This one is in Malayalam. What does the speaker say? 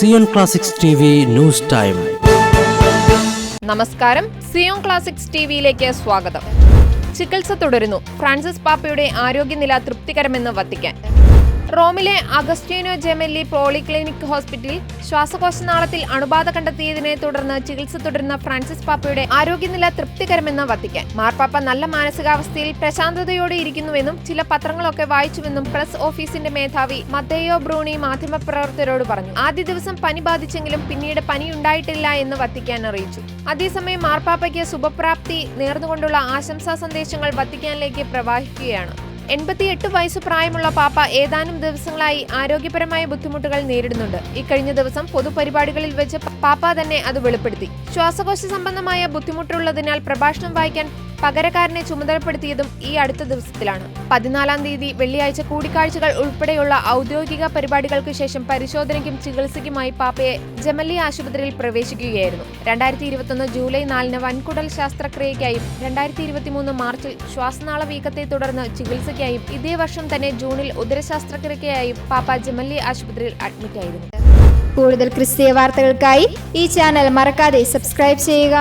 Zion classics T V news time നമസ്കാരം. സിയോൺ ക്ലാസിക്സ് ടിവിയിലേക്ക് സ്വാഗതം. ചികിത്സ തുടരുന്നു. ഫ്രാൻസിസ് പാപ്പയുടെ ആരോഗ്യനില തൃപ്തികരമെന്ന് വത്തിക്കാൻ. റോമിലെ അഗസ്റ്റീനോ ജെമെല്ലി പോളിക്ലിനിക് ഹോസ്പിറ്റലിൽ ശ്വാസകോശനാളത്തിൽ അണുബാധ കണ്ടെത്തിയതിനെ തുടർന്ന് ചികിത്സ തുടരുന്ന ഫ്രാൻസിസ് പാപ്പയുടെ ആരോഗ്യനില തൃപ്തികരമെന്ന് വത്തിക്കാൻ. മാർപ്പാപ്പ നല്ല മാനസികാവസ്ഥയിൽ പ്രശാന്തതയോടെ ഇരിക്കുന്നുവെന്നും ചില പത്രങ്ങളൊക്കെ വായിച്ചുവെന്നും പ്രസ് ഓഫീസിന്റെ മേധാവി മത്തേയോ ബ്രൂണി മാധ്യമപ്രവർത്തകരോട് പറഞ്ഞു. ആദ്യ ദിവസം പനി ബാധിച്ചെങ്കിലും പിന്നീട് പനി ഉണ്ടായിട്ടില്ല എന്ന് വത്തിക്കാൻ അറിയിച്ചു. അതേസമയം മാർപ്പാപ്പയ്ക്ക് ശുഭപ്രാപ്തി നേർന്നുകൊണ്ടുള്ള ആശംസാ സന്ദേശങ്ങൾ വത്തിക്കാനിലേക്ക് പ്രവാഹിക്കുകയാണ്. എൺപത്തിയെട്ട് വയസ്സ് പ്രായമുള്ള പാപ്പ ഏതാനും ദിവസങ്ങളായി ആരോഗ്യപരമായ ബുദ്ധിമുട്ടുകൾ നേരിടുന്നുണ്ട്. ഇക്കഴിഞ്ഞ ദിവസം പൊതുപരിപാടികളിൽ വെച്ച് പാപ്പ തന്നെ അത് വെളിപ്പെടുത്തി. ശ്വാസകോശ സംബന്ധമായ ബുദ്ധിമുട്ടുള്ളതിനാൽ പ്രഭാഷണം വായിക്കാൻ പകരക്കാരനെ ചുമതലപ്പെടുത്തിയതും ഈ അടുത്ത ദിവസത്തിലാണ്. പതിനാലാം തീയതി വെള്ളിയാഴ്ച കൂടിക്കാഴ്ചകൾ ഉൾപ്പെടെയുള്ള ഔദ്യോഗിക പരിപാടികൾക്ക് ശേഷം പരിശോധനയ്ക്കും ചികിത്സയ്ക്കുമായി പാപ്പയെ ജമല്ലി ആശുപത്രിയിൽ പ്രവേശിക്കുകയായിരുന്നു. രണ്ടായിരത്തി ഇരുപത്തൊന്ന് ജൂലൈ നാലിന് വൻകുടൽ ശസ്ത്രക്രിയയ്ക്കായും രണ്ടായിരത്തി ഇരുപത്തിമൂന്ന് മാർച്ചിൽ ശ്വാസനാള വീക്കത്തെ തുടർന്ന് ചികിത്സയ്ക്കായും ഇതേ വർഷം തന്നെ ജൂണിൽ ഉദരശസ്ത്രക്രിയയ്ക്കായും പാപ്പ ജമല്ലി ആശുപത്രിയിൽ അഡ്മിറ്റായിരുന്നു കൂടുതൽ ക്രിസ്തീയ വാർത്തകൾക്കായി ഈ ചാനൽ മറക്കാതെ സബ്സ്ക്രൈബ് ചെയ്യുക.